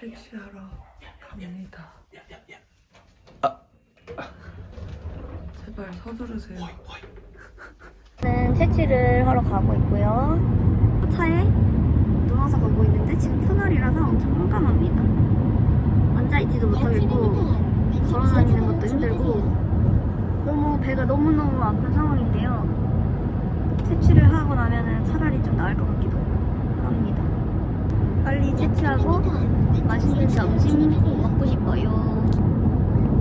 채취하러 갑니다. 제발 서두르세요. 저는 채취를 하러 가고 있고요. 차에 누워서 가고 있는데 지금 터널이라서 엄청 깜깜합니다. 앉아있지도 못하겠고 걸어다니는 것도 힘들고 너무 배가 너무너무 아픈 상황인데요. 채취를 하고 나면은 차라리 좀 나을 것 같기도 합니다. 빨리 채취하고 맛있는 점심 먹고 싶어요.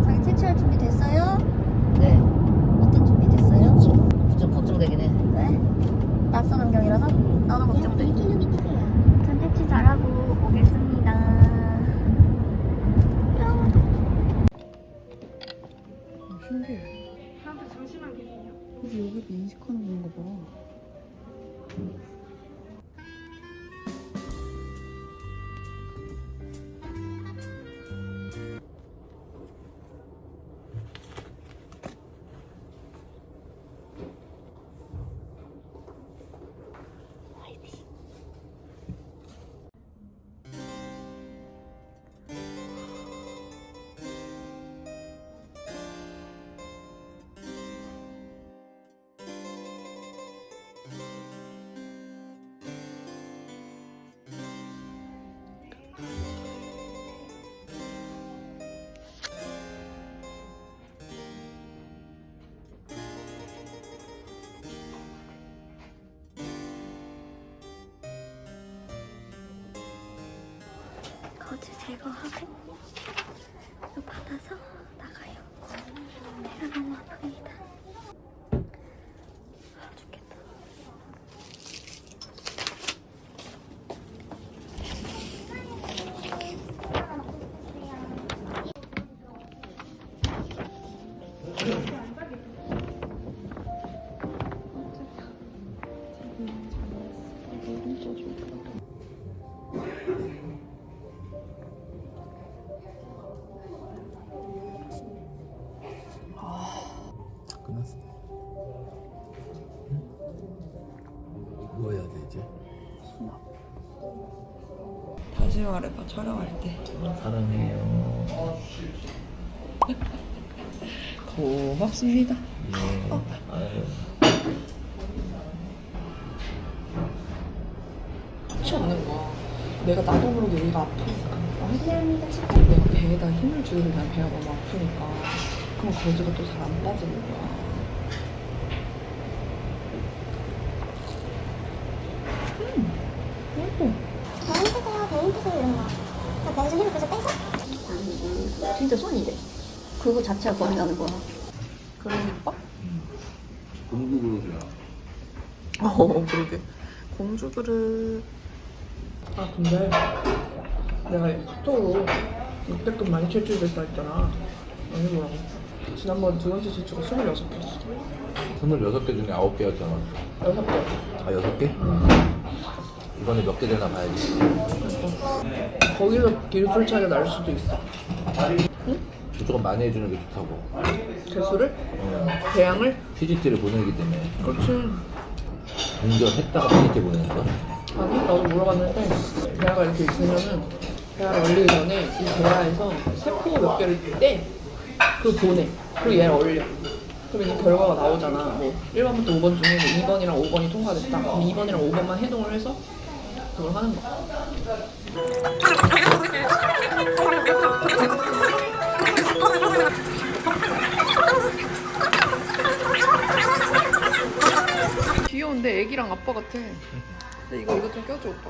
자기 채취할 준비 됐어요? 네. 어떤 준비 됐어요? 좀 걱정되긴 해. 왜? 낯선 환경이라서 나도 걱정돼. 전 채취 잘하고 오겠습니다. 신기해. 저한테 잠시만 계세요. 근데 여기 인식하는 건가 봐. 거즈 제거하고 이거 받아서 나가요. 배가 너무 아픕니 말해봐 촬영할 때. 사랑해요. 고맙습니다. 예. 아유. 끝이 없는 거야. 내가 나도 모르게 여기가 아프니까. 내가 배에다 힘을 주고 그냥 배가 너무 아프니까. 그럼 거즈가 또 잘 안 빠지는 거야. 음, 맛있어. 피세요 이런 거. 자, 배에서 힘을 계속 빼서. 진짜 손이래. 그거 자체가 거리 나는 거야. 그러니까? 공부 그러더라. 어, 그러게. 공주 그릇. 아, 근데 내가 또 이때껏 많이 채취됐다 했잖아. 아니 뭐라고? 지난번 두 번째 채취가 26개였어. 26개 중에 9개였잖아. 6개. 아 6개? 이번에 몇 개 되나 봐야지. 거기서 기술 차이가 날 수도 있어. 무조건 많이 해주는 게 좋다고. 개수를? 어, 대양을? PGT를 보내기 때문에 그렇지. 운전했다가 PGT 보내는 거. 아니, 나도 물어봤는데 대야가 이렇게 있으면은 대야를 올리기 전에 이 대야에서 세포 몇 개를 떼. 그걸 보내. 그리고 얘를 올려. 그러면 이 결과가 나오잖아. 뭐 1번부터 5번 중에 2번이랑 5번이 통과됐다. 그럼 2번이랑 5번만 해동을 해서 그걸 하는 거야. 귀여운데 애기랑 아빠 같아. 근데 이거 이거 좀 껴줘 오빠.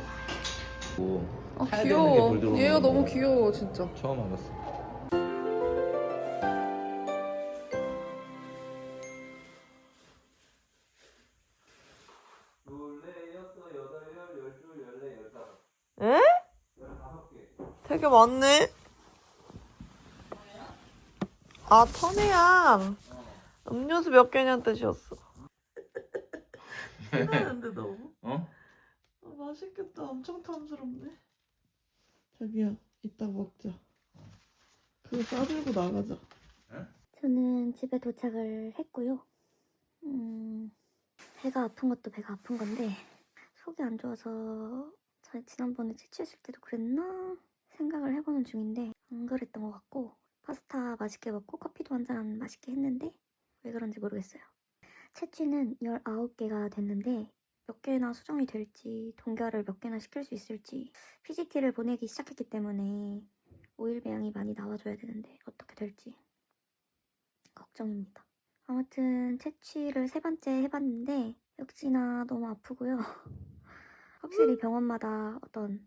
뭐아 귀여워. 얘가 거. 너무 귀여워 진짜. 처음 알았어. 에? 되게 많네. 아 터네양. 음료수 몇 개냐는 뜻이었어. 신나는데 너무. 어? 아, 맛있겠다. 엄청 탐스럽네. 자기야, 이따 먹자. 그거 싸들고 나가자. 저는 집에 도착을 했고요. 음, 배가 아픈 것도 배가 아픈 건데 속이 안 좋아서 저 지난번에 채취했을 때도 그랬나 생각을 해보는 중인데 안 그랬던 것 같고 파스타 맛있게 먹고 커피도 한 잔 맛있게 했는데 왜 그런지 모르겠어요. 채취는 19개가 됐는데 몇 개나 수정이 될지 동결을 몇 개나 시킬 수 있을지 PGT를 보내기 시작했기 때문에 오일 배양이 많이 나와줘야 되는데 어떻게 될지 걱정입니다. 아무튼 채취를 세 번째 해봤는데 역시나 너무 아프고요. 확실히 병원마다 어떤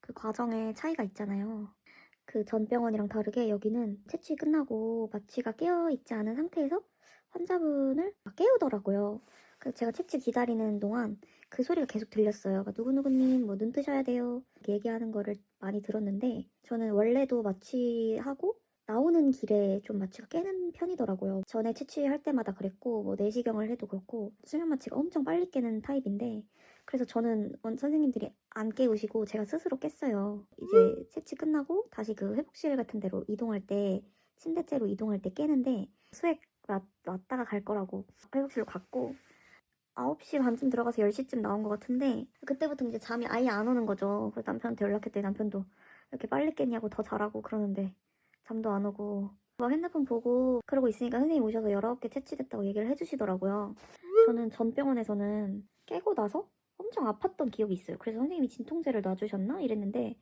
그 과정의 차이가 있잖아요. 그 전 병원이랑 다르게 여기는 채취 끝나고 마취가 깨어 있지 않은 상태에서 환자분을 깨우더라고요. 그 제가 채취 기다리는 동안 그 소리가 계속 들렸어요. 그러니까 누구누구님 뭐 눈 뜨셔야 돼요. 이렇게 얘기하는 거를 많이 들었는데 저는 원래도 마취하고 나오는 길에 좀 마취가 깨는 편이더라고요. 전에 채취할 때마다 그랬고 뭐 내시경을 해도 그렇고 수면 마취가 엄청 빨리 깨는 타입인데 그래서 저는 원- 선생님들이 안 깨우시고 제가 스스로 깼어요. 이제 채취 끝나고 다시 그 회복실 같은 데로 이동할 때 침대째로 이동할 때 깨는데 수액 왔, 왔다가 갈 거라고 회복실로 갔고 9시 반쯤 들어가서 10시쯤 나온 것 같은데 그때부터 이제 잠이 아예 안 오는 거죠. 그래서 남편한테 연락했더니 남편도 이렇게 빨리 깼냐고 더 자라고 그러는데 잠도 안 오고 막 핸드폰 보고 그러고 있으니까 선생님 오셔서 19개 채취됐다고 얘기를 해주시더라고요. 저는 전 병원에서는 깨고 나서 엄청 아팠던 기억이 있어요. 그래서 선생님이 진통제를 놔주셨나? 이랬는데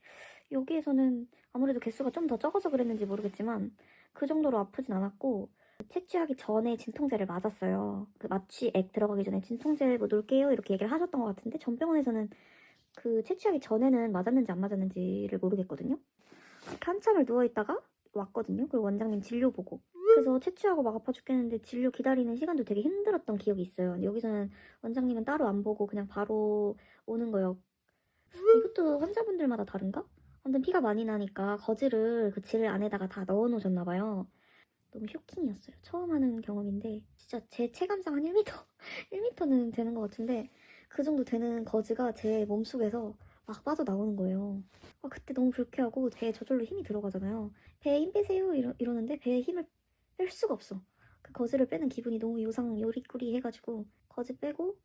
여기에서는 아무래도 개수가 좀 더 적어서 그랬는지 모르겠지만 그 정도로 아프진 않았고 채취하기 전에 진통제를 맞았어요. 그 마취액 들어가기 전에 진통제 뭐 놓을게요 이렇게 얘기를 하셨던 것 같은데 전 병원에서는 그 채취하기 전에는 맞았는지 안 맞았는지를 모르겠거든요. 한참을 누워있다가 왔거든요. 그리고 원장님 진료 보고. 그래서 채취하고 막 아파 죽겠는데 진료 기다리는 시간도 되게 힘들었던 기억이 있어요. 여기서는 원장님은 따로 안 보고 그냥 바로 오는 거예요. 이것도 환자분들마다 다른가? 아무튼 피가 많이 나니까 거즈를 그 질 안에다가 다 넣어 놓으셨나 봐요. 너무 쇼킹이었어요. 처음 하는 경험인데 진짜 제 체감상 한 1m, 1m는 되는 것 같은데 그 정도 되는 거즈가 제 몸속에서 막 빠져나오는 거예요. 아, 그때 너무 불쾌하고 배에 저절로 힘이 들어가잖아요. 배에 힘 빼세요 이러, 이러는데 배에 힘을 뺄 수가 없어. 그 거즈를 빼는 기분이 너무 요상 요리꾸리 해가지고 거즈 빼고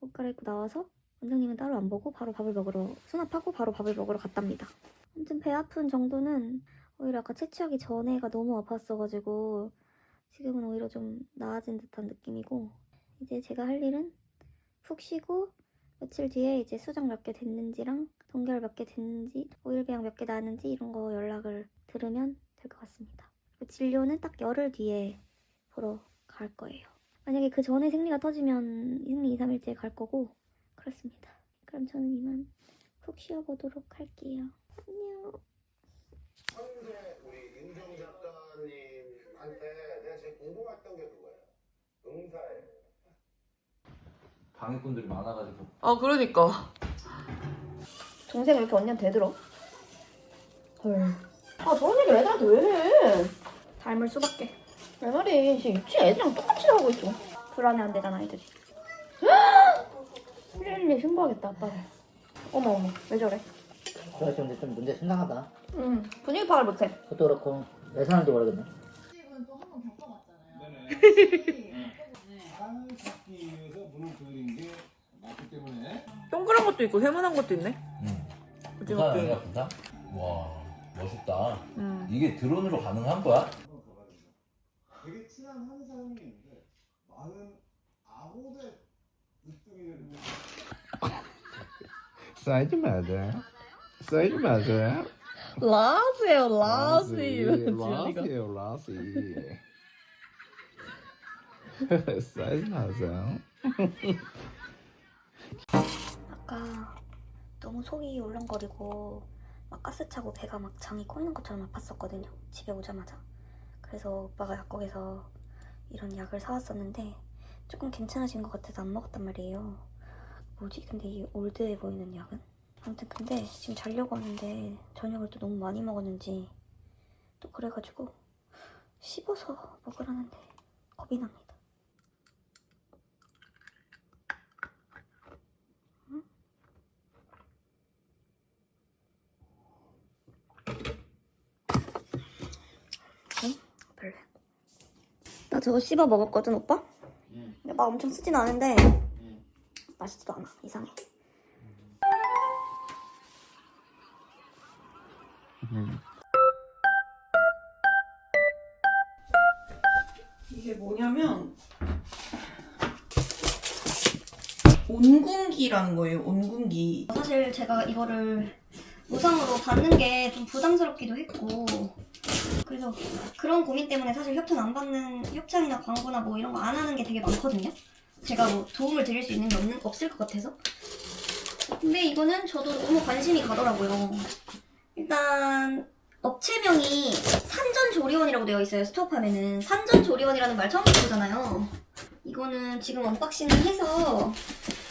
옷 갈아입고 나와서 원장님은 따로 안 보고 바로 밥을 먹으러 수납하고 바로 밥을 먹으러 갔답니다. 아무튼 배 아픈 정도는 오히려 아까 채취하기 전에가 너무 아팠어가지고 지금은 오히려 좀 나아진 듯한 느낌이고 이제 제가 할 일은 푹 쉬고 며칠 뒤에 이제 수정 몇 개 됐는지랑 동결 몇 개 됐는지 오일 배양 몇 개 나는지 이런 거 연락을 들으면 될 것 같습니다. 그 진료는 딱 열흘 뒤에 보러 갈 거예요. 만약에 그 전에 생리가 터지면 생리 2, 3일째 갈 거고 그렇습니다. 그럼 저는 이만 푹 쉬어보도록 할게요. 안녕. 현재 우리 윤정 작가님한테 내가 제일 궁금했던 게 그거예요. 응사에 방해꾼들이 많아가지고 아 그러니까. 동생 왜 이렇게 언니한테 대들어? 헐. 아 저런 얘기 애들한테 왜 해? 닮을 수밖에. 내 말이 유치 애들이랑 똑같이 하고 있어. 불안해 안 되잖아 애들이. 112 신고하겠다 아빠를. 어머 어머 왜 저래? 그래서 근데 좀 문제 심각하다. 응 분위기 파악을 못해. 그것도 그렇고 왜 사는지 모르겠네. 동그란 것도 있고 세모난 것도 있네. 응. 그치 부산 그치. 아니야 부산? 와 멋있다 음. 이게 드론으로 가능한 거야? 되게 친한 한 사람이 있는데 많은 아홉의 으뜸이 되는 Sai 맞아. Sai 맞아. 라세요 라시. 라시요 라시. Sai 맞아. 아까 너무 속이 울렁거리고 막 가스 차고 배가 막 장이 꽂는 것처럼 아팠었거든요. 집에 오자마자. 그래서 오빠가 약국에서 이런 약을 사왔었는데 조금 괜찮아진 것 같아서 안 먹었단 말이에요. 뭐지? 근데 이 올드해 보이는 약은? 아무튼 근데 지금 자려고 하는데 저녁을 또 너무 많이 먹었는지 또 그래가지고 씹어서 먹으라는데 겁이 납니다. 별로. 나 저거 씹어 먹었거든, 오빠? 근데 막 엄청 쓰진 않은데 맛있지도 않아. 이상해. 이게 뭐냐면 온궁기라는 거예요. 온궁기. 사실 제가 이거를 무상으로 받는 게 좀 부담스럽기도 했고 그래서 그런 고민 때문에 사실 협찬 안 받는 협찬이나 광고나 뭐 이런 거 안 하는 게 되게 많거든요. 제가 뭐 도움을 드릴 수 있는 게 없는 없을 것 같아서. 근데 이거는 저도 너무 관심이 가더라고요. 일단 업체명이 산전조리원이라고 되어 있어요. 스토어팜에는 산전조리원이라는 말 처음 들어보잖아요. 이거는 지금 언박싱을 해서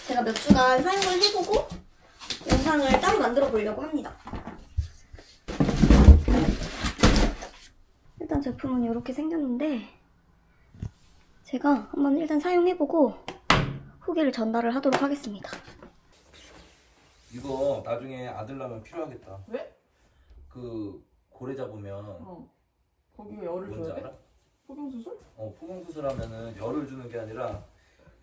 제가 몇 주간 사용을 해보고 영상을 따로 만들어 보려고 합니다. 일단 제품은 이렇게 생겼는데 제가 한번 일단 사용해보고 후기를 전달을 하도록 하겠습니다. 이거 나중에 아들 나면 필요하겠다. 왜? 그 고래 잡으면 어. 거기가 열을 뭔지 줘야 돼? 알아? 포경 수술? 어 포경 수술 하면은 열을 주는 게 아니라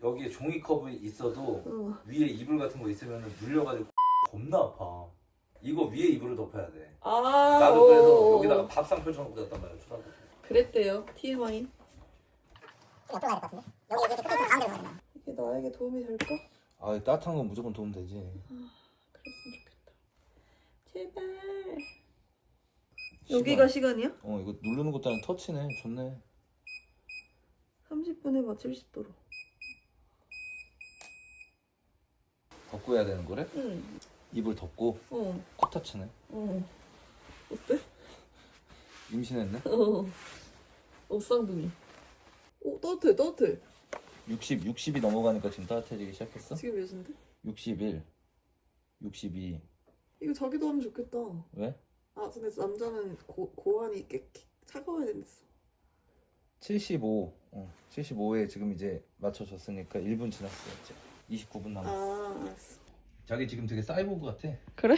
여기에 종이컵이 있어도 응. 위에 이불 같은 거 있으면 물려가지고 겁나 아파. 이거 위에 이불을 덮어야 돼. 아. 나도 그래서 오. 여기다가 밥상 펼쳐놓고 잤단 말이야 초등학교 때. 그랬대요. TMI. 이게 나에게 도움이 될까? 아 따뜻한 건 무조건 도움 되지. 그랬으면 좋겠다. 제발. 여기가 시간이야? 어 이거 누르는 것도 아니라 터치네. 좋네. 30분 해봐 70도로. 덮고 해야 되는 거래? 응. 이불 덮고 어. 코 터치네. 어. 어때? 임신했네. 어. 옷상둥이. 오 따뜻해 따뜻해. 60 60이 넘어가니까 지금 따뜻해지기 시작했어? 지금 몇인데? 61 62 이거 자기도 하면 좋겠다. 왜? 아 근데 남자는 고, 고환이 꽤 키- 차가워야 된댔어. 75 어, 75에 지금 이제 맞춰졌으니까 1분 지났어 이제 29분 남았어 아 알았어. 자기 지금 되게 사이보그 같아 그래?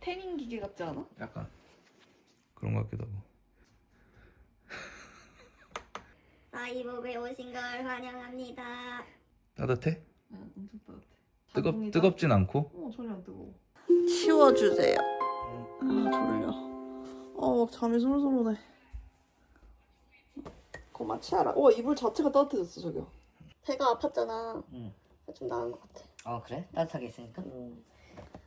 태닝 기계 같지 않아? 약간 그런 것 같기도 하고 아이복에 오신 걸 환영합니다. 따뜻해? 응 엄청 따뜻해. 뜨겁. 뜨겁진 않고 어 전혀 안 뜨거워. 치워주세요. 아 졸려. 어막 잠이 솔솔 오네. 그만 치아라. 와 이불 자체가 따뜻해졌어 저기요. 배가 아팠잖아. 응. 좀 나은 것 같아. 아 그래? 따뜻하게 있으니까?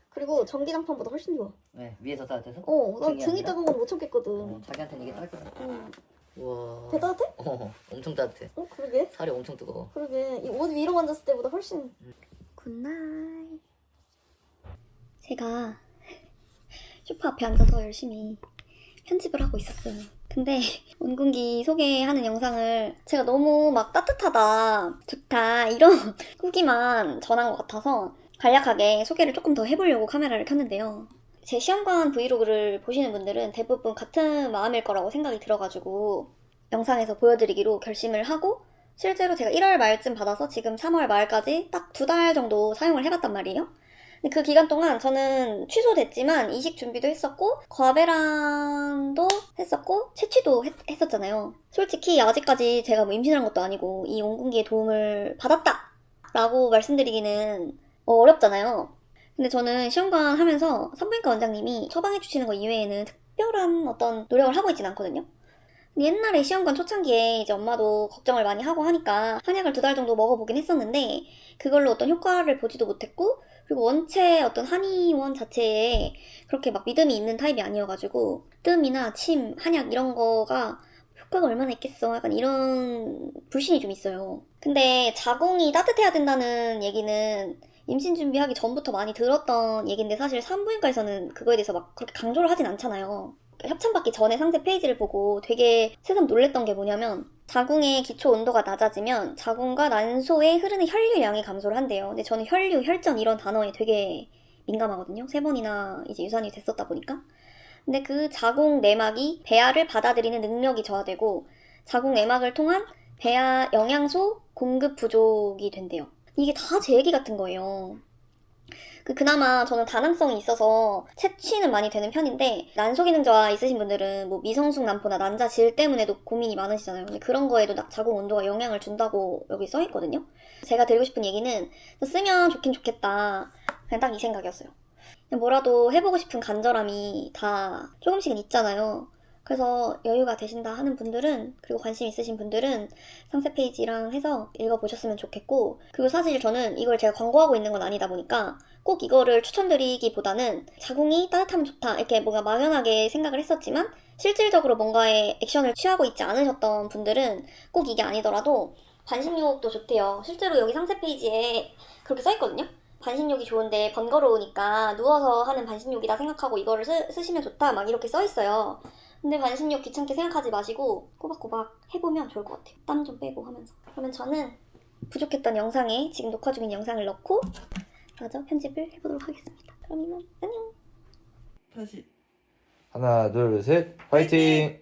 그리고 전기장판보다 훨씬 좋아. 왜? 위에서 따뜻해서? 어, 나 등이 등이 아니라? 따가운 건 못 참겠거든. 어, 자기한테는 이게 따뜻해 응. 우와 배 따뜻해? 어 엄청 따뜻해 어, 그러게. 살이 엄청 뜨거워 그러게. 이 옷 위로 만졌을 때보다 훨씬. 굿나잇. 제가 소파 앞에 앉아서 열심히 편집을 하고 있었어요. 근데 온궁기 소개하는 영상을 제가 너무 막 따뜻하다, 좋다 이런 후기만 전한 것 같아서 간략하게 소개를 조금 더 해보려고 카메라를 켰는데요. 제 시험관 브이로그를 보시는 분들은 대부분 같은 마음일 거라고 생각이 들어가지고 영상에서 보여드리기로 결심을 하고 실제로 제가 1월 말쯤 받아서 지금 3월 말까지 딱 두 달 정도 사용을 해봤단 말이에요. 근데 그 기간 동안 저는 취소됐지만 이식 준비도 했었고 과배란도 했었고 채취도 했, 했었잖아요. 솔직히 아직까지 제가 뭐 임신한 것도 아니고 이 온궁기의 도움을 받았다 라고 말씀드리기는 어, 어렵잖아요. 근데 저는 시험관 하면서 산부인과 원장님이 처방해 주시는 거 이외에는 특별한 어떤 노력을 하고 있진 않거든요. 옛날에 시험관 초창기에 이제 엄마도 걱정을 많이 하고 하니까 한약을 두 달 정도 먹어보긴 했었는데 그걸로 어떤 효과를 보지도 못했고 그리고 원체 어떤 한의원 자체에 그렇게 막 믿음이 있는 타입이 아니어가지고 뜸이나 침, 한약 이런 거가 효과가 얼마나 있겠어 약간 이런 불신이 좀 있어요. 근데 자궁이 따뜻해야 된다는 얘기는 임신 준비하기 전부터 많이 들었던 얘기인데 사실 산부인과에서는 그거에 대해서 막 그렇게 강조를 하진 않잖아요. 협찬받기 전에 상세 페이지를 보고 되게 새삼 놀랬던 게 뭐냐면 자궁의 기초 온도가 낮아지면 자궁과 난소에 흐르는 혈류량이 감소를 한대요. 근데 저는 혈류, 혈전 이런 단어에 되게 민감하거든요. 세 번이나 이제 유산이 됐었다 보니까. 근데 그 자궁 내막이 배아를 받아들이는 능력이 저하되고 자궁 내막을 통한 배아 영양소 공급 부족이 된대요. 이게 다 제 얘기 같은 거예요. 그 그나마 저는 다낭성이 있어서 채취는 많이 되는 편인데 난소 기능 저하 있으신 분들은 뭐 미성숙 난포나 난자 질 때문에도 고민이 많으시잖아요. 근데 그런 거에도 나- 자궁 온도가 영향을 준다고 여기 써 있거든요. 제가 드리고 싶은 얘기는 쓰면 좋긴 좋겠다. 그냥 딱 이 생각이었어요. 뭐라도 해보고 싶은 간절함이 다 조금씩은 있잖아요. 그래서 여유가 되신다 하는 분들은 그리고 관심 있으신 분들은 상세 페이지랑 해서 읽어보셨으면 좋겠고 그리고 사실 저는 이걸 제가 광고하고 있는 건 아니다 보니까 꼭 이거를 추천드리기보다는 자궁이 따뜻하면 좋다 이렇게 뭔가 막연하게 생각을 했었지만 실질적으로 뭔가의 액션을 취하고 있지 않으셨던 분들은 꼭 이게 아니더라도 반신욕도 좋대요. 실제로 여기 상세 페이지에 그렇게 써있거든요. 반신욕이 좋은데 번거로우니까 누워서 하는 반신욕이다 생각하고 이거를 쓰, 쓰시면 좋다 막 이렇게 써있어요. 근데 반신욕 귀찮게 생각하지 마시고 꼬박꼬박 해보면 좋을 것 같아요. 땀 좀 빼고 하면서. 그러면 저는 부족했던 영상에 지금 녹화 중인 영상을 넣고 마저 편집을 해보도록 하겠습니다. 그럼 이만 안녕. 다시 하나 둘 셋 화이팅!